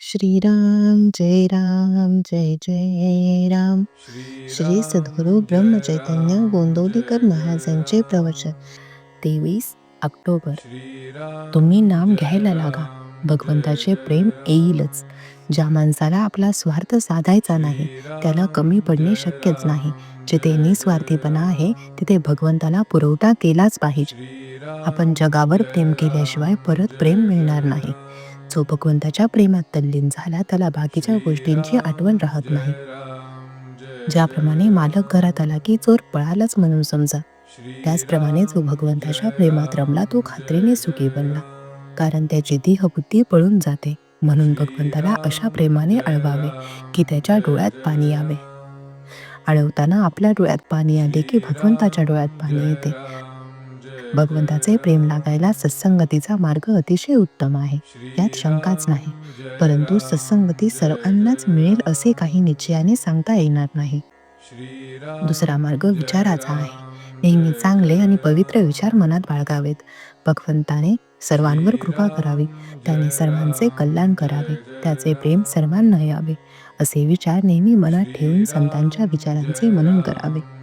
श्रीराम जय राम जय जय राम. श्री सद्गुरू ब्रह्मचैतन्य गोंदवलीकर महाराजांचे प्रवचन. तेवीस ऑक्टोबर. तुम्ही नाम घ्यायला लागा. भगवंताचे प्रेम येईलच. ज्या माणसाला आपला स्वार्थ साधायचा नाही त्याला कमी पडणे शक्यच नाही. जिथे निस्वार्थीपणा आहे तिथे भगवंताला पुरवठा केलाच पाहिजे. आपण जगावर प्रेम केल्याशिवाय परत प्रेम मिळणार नाही. जो भगवंताच्या प्रेमात तल्लीन झाला त्याला बाकीच्या गोष्टींची आठवण राहत नाही. ज्याप्रमाणे मालक घरात आला की चोर पळालाच म्हणून समजा. त्याचप्रमाणे जो भगवंताच्या प्रेमात रमला तो खात्रीने सुखी बनला. कारण त्याची देहबुद्धी पळून जाते. म्हणून भगवंताला अशा प्रेमाने अळवावे की त्याच्या डोळ्यात पाणी यावे. अळवताना आपल्या डोळ्यात पाणी आले की भगवंताच्या डोळ्यात पाणी येते. भगवंताचे प्रेम लागायला सत्संगतीचा मार्ग अतिशय उत्तम आहे. यात शंकाच नाही. परंतु सत्संगती सर्वांनाच मिळेल असे काही निश्चयाने सांगता येणार नाही. दुसरा मार्ग विचाराचा आहे. नेहमी चांगले आणि पवित्र विचार मनात बाळगावेत. भगवंताने सर्वांवर कृपा करावी. त्याने सर्वांचे कल्याण करावे. त्याचे प्रेम सर्वांना यावे. असे विचार नेहमी मनात ठेवून संतांच्या विचारांचे मनन करावे.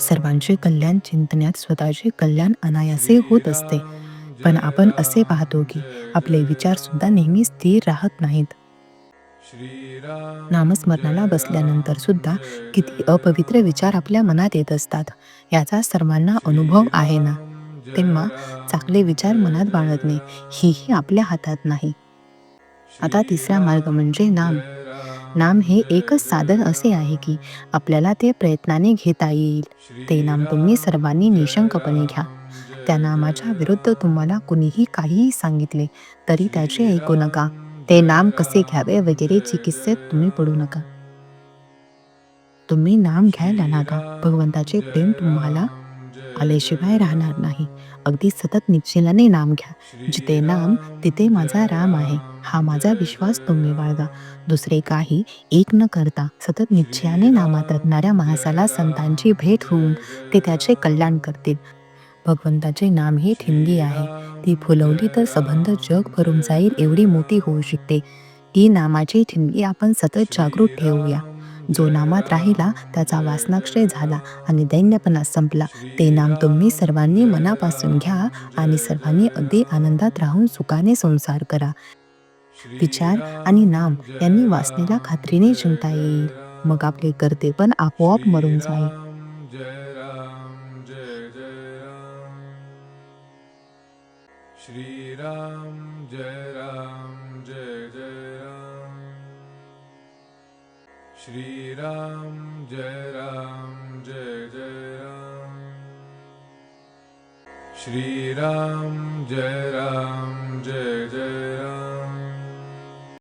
सर्वांचे कल्याण चिंतण्यात स्वतःचे कल्याण अनायासे होत असते. पण आपण असे पाहतो की आपले विचार सुद्धा नेहमी स्थिर राहत नाहीत. नामस्मरणाला बसल्यानंतर सुद्धा किती अपवित्र विचार आपल्या मनात येत असतात याचा सर्वांना अनुभव आहे ना? तेव्हा चांगले विचार मनात बाळगणे हेही आपल्या हातात नाही. आता तिसरा मार्ग म्हणजे नाम. नाम हे एकच साधन असे आहे की आपल्याला ते प्रयत्नाने घेता येईल. ते नाम तुम्ही सर्वांनी निशंकपणे घ्या. त्या नामाच्या विरुद्ध तुम्हाला कुणीही काहीही सांगितले तरी त्याचे ऐकू नका. ते नाम कसे घ्यावे वगैरे चिकित्सेत तुम्ही पडू नका. तुम्ही नाम घ्यायला लागा. भगवंताचे प्रेम तुम्हाला आल्याशिवाय राहणार नाही. अगदी सतत निश्चिलाने नाम घ्या. जिथे नाम तिथे माझा राम आहे. हा माझा विश्वास तुम्ही बाळगा. दुसरे काही एक न करता सतत निश्चयाने नामात रत्नाऱ्या माणसाला संतांची भेट होऊन ते त्याचे कल्याण करतील. भगवंताचे नाम ही ठिणगी आहे. ती फुलवली तर सबंध जग भरून जाईल एवढी मोठी होऊ शकते. ती नामाची ठिणगी आपण सतत जागृत ठेवूया. जो नामात राहिला त्याचा वासनाक्षय झाला आणि दैन्यपणा संपला. ते नाम तुम्ही सर्वांनी मनापासून घ्या आणि सर्वांनी अगदी आनंदात राहून सुखाने संसार करा. विचार आणि नाम यांनी वासनेला खात्रीने जिंकता येईल. मग आपले करते पण आपोआप मरून जाईल. श्रीराम जय राम जय जय राम. श्रीराम जय राम जय जय राम. श्रीराम जय राम जय जय राम.